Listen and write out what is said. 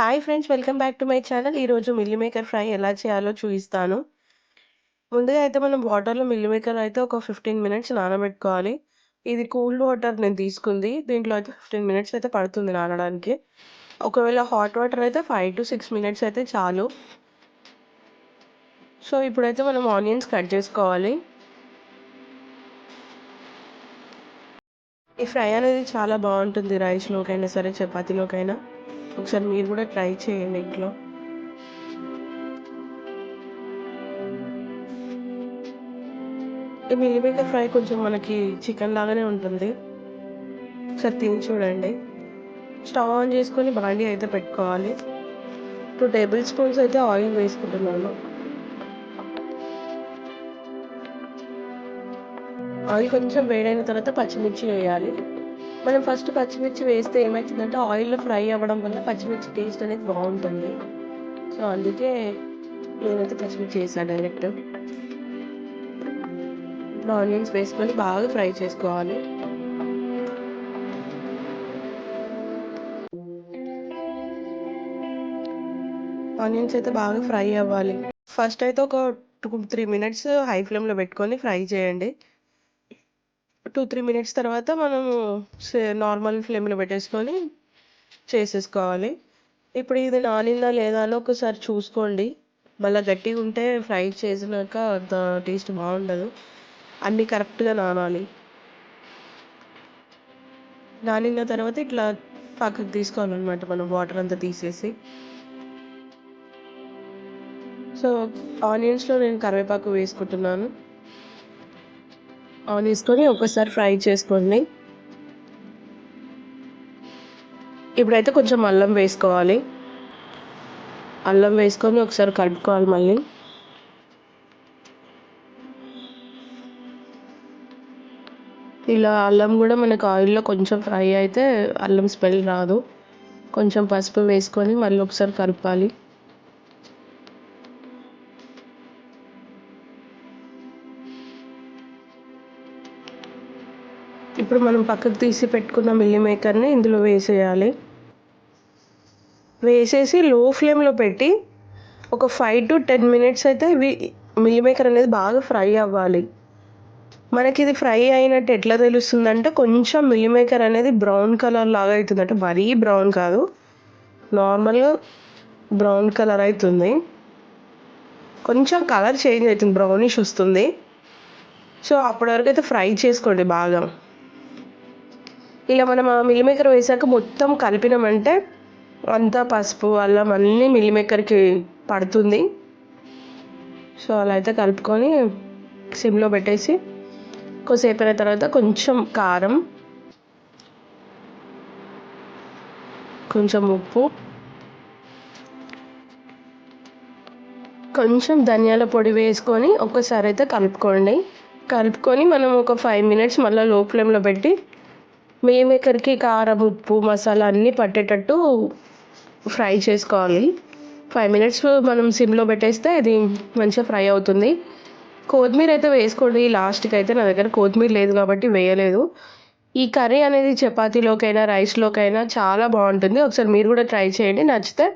Hi friends welcome back to my channel ఈరోజు milli maker fry ఎలా చేయాలో చూపిస్తాను. ముందుగా అయితే మనం వాటర్లో మిల్లి మేకర్ అయితే ఒక ఫిఫ్టీన్ మినిట్స్ నానబెట్టుకోవాలి. ఇది కూల్ వాటర్ నేను తీసుకుంది. దీంట్లో అయితే ఫిఫ్టీన్ మినిట్స్ అయితే పడుతుంది నానడానికి. ఒకవేళ హాట్ వాటర్ అయితే ఫైవ్ టు సిక్స్ మినిట్స్ అయితే చాలు. సో ఇప్పుడైతే మనం ఆనియన్స్ కట్ చేసుకోవాలి. ఈ ఫ్రై అనేది చాలా బాగుంటుంది రైస్లోకైనా సరే చపాతీలోకైనా. ఒకసారి మీరు కూడా ట్రై చేయండి ఇంట్లో. మిల్లీ మిల్లిమేకర్ ఫ్రై కొంచెం మనకి చికెన్ లాగానే ఉంటుంది. ఒకసారి తిని చూడండి. స్టవ్ ఆన్ చేసుకొని బాండీ అయితే పెట్టుకోవాలి. టూ టేబుల్ స్పూన్స్ అయితే ఆయిల్ వేసుకుంటున్నాను. ఆయిల్ కొంచెం వేడైన తర్వాత పచ్చిమిర్చి వేయాలి. మనం ఫస్ట్ పచ్చిమిర్చి వేస్తే ఏమవుతుందంటే ఆయిల్లో ఫ్రై అవ్వడం వల్ల పచ్చిమిర్చి టేస్ట్ అనేది బాగుంటుంది. సో అందుకే నేనైతే పచ్చిమిర్చి వేసాను డైరెక్ట్ ఇప్పుడు ఆనియన్స్ వేసుకొని బాగా ఫ్రై చేసుకోవాలి. ఆనియన్స్ అయితే బాగా ఫ్రై అవ్వాలి. ఫస్ట్ అయితే ఒక టూ త్రీ మినిట్స్ హై ఫ్లేమ్లో పెట్టుకొని ఫ్రై చేయండి. టూ త్రీ మినిట్స్ తర్వాత మనము నార్మల్ ఫ్లేమ్లో పెట్టేసుకొని చేసేసుకోవాలి. ఇప్పుడు ఇది నానిందా లేదా అని ఒకసారి చూసుకోండి. మళ్ళీ గట్టిగా ఉంటే ఫ్రై చేసినాక అంత టేస్ట్ బాగుండదు. అన్నీ కరెక్ట్గా నానాలి. నానిన తర్వాత ఇట్లా పక్కకు తీసుకోవాలన్నమాట మనం వాటర్ అంతా తీసేసి. సో ఆనియన్స్లో నేను కరివేపాకు వేసుకుంటున్నాను. ఆన్ వేసుకొని ఒకసారి ఫ్రై చేసుకోండి. ఇప్పుడైతే కొంచెం అల్లం వేసుకోవాలి. అల్లం వేసుకొని ఒకసారి కలుపుకోవాలి మళ్ళీ. ఇలా అల్లం కూడా మనకు ఆయిల్లో కొంచెం ఫ్రై అయితే అల్లం స్మెల్ రాదు. కొంచెం పసుపు వేసుకొని మళ్ళీ ఒకసారి కలపాలి. ఇప్పుడు మనం పక్కకు తీసి పెట్టుకున్న మిల్లీ మేకర్ని ఇందులో వేసేయాలి. వేసేసి లో ఫ్లేమ్లో పెట్టి ఒక ఫైవ్ టు టెన్ మినిట్స్ అయితే ఇవి మిల్లీ మేకర్ అనేది బాగా ఫ్రై అవ్వాలి. మనకి ఇది ఫ్రై అయినట్టు ఎట్లా తెలుస్తుందంటే కొంచెం మిల్లీ మేకర్ అనేది బ్రౌన్ కలర్ లాగా అవుతుంది అంటే మరీ బ్రౌన్ కాదు. నార్మల్గా బ్రౌన్ కలర్ అవుతుంది. కొంచెం కలర్ చేంజ్ అవుతుంది బ్రౌనిష్ వస్తుంది. సో అప్పటి వరకు అయితే ఫ్రై చేసుకోండి బాగా. ఇలా మనం మిల్ మేకర్ వేసాక మొత్తం కలిపినామంటే అంతా పసుపు అల్లం అన్నీ మిల్ మేకర్కి పడుతుంది. సో అలా అయితే కలుపుకొని సిమ్లో పెట్టేసి కొద్దిసేపు అయిన తర్వాత కొంచెం కారం కొంచెం ఉప్పు కొంచెం ధనియాల పొడి వేసుకొని ఒక్కసారి అయితే కలుపుకోండి. కలుపుకొని మనం ఒక ఫైవ్ మినిట్స్ మళ్ళీ లో ఫ్లేమ్లో పెట్టి మేము ఇక్కడికి కారం ఉప్పు మసాలా అన్నీ పట్టేటట్టు ఫ్రై చేసుకోవాలి. ఫైవ్ మినిట్స్ మనం సిమ్లో పెట్టేస్తే ఇది మంచిగా ఫ్రై అవుతుంది. కొత్తిమీర అయితే వేసుకోండి. లాస్ట్కి అయితే నా దగ్గర కొత్తిమీర లేదు కాబట్టి వేయలేదు. ఈ కర్రీ అనేది చపాతీలోకైనా రైస్లోకైనా చాలా బాగుంటుంది. ఒకసారి మీరు కూడా ట్రై చేయండి. నచ్చితే